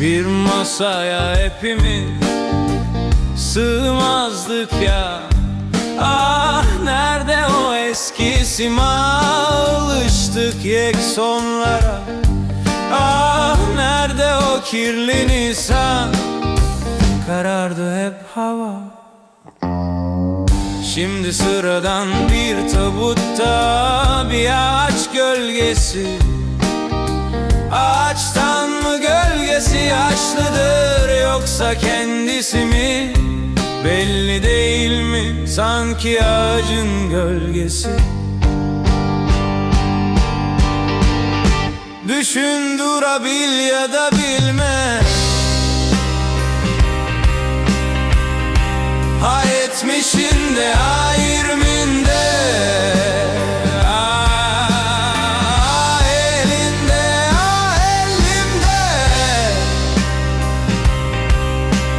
Bir masaya hepimiz sığmazdık ya. Ah nerede o eski sima Alıştık yek Ah nerede o kirli nisan? Karardı hep hava. Şimdi sıradan bir tabutta bir ağaç gölgesi. Ağaçtan gölgesi yaşlıdır yoksa kendisi mi? Belli değil mi? Sanki ağacın gölgesi. Düşün durabil ya da bilme. Ha etmişin de ha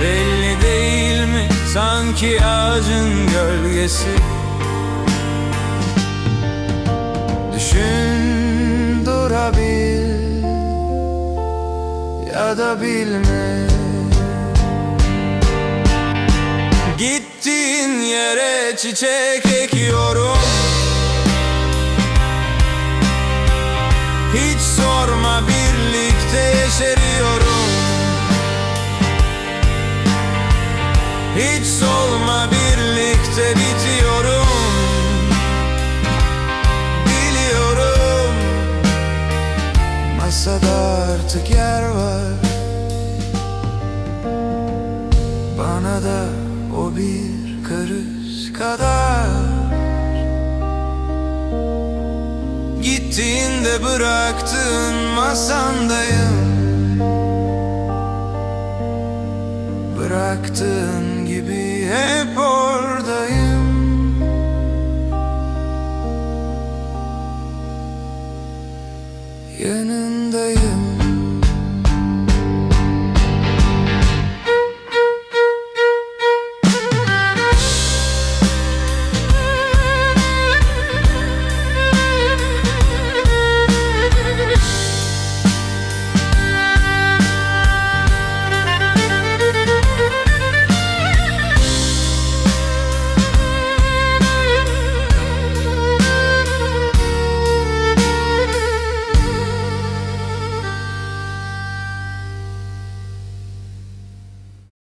Belli değil mi sanki ağacın gölgesi? Düşün durabil ya da bilme. Gittiğin yere çiçek ekiyorum. Hiç sorma birlikte yeşeriyorum Hiç solma birlikte bitiyorum. Biliyorum Masada artık yer var. Bana da o bir karış kadar. Gittiğinde bıraktığın masandayım. Bıraktığın hep oradayım. Yanındayım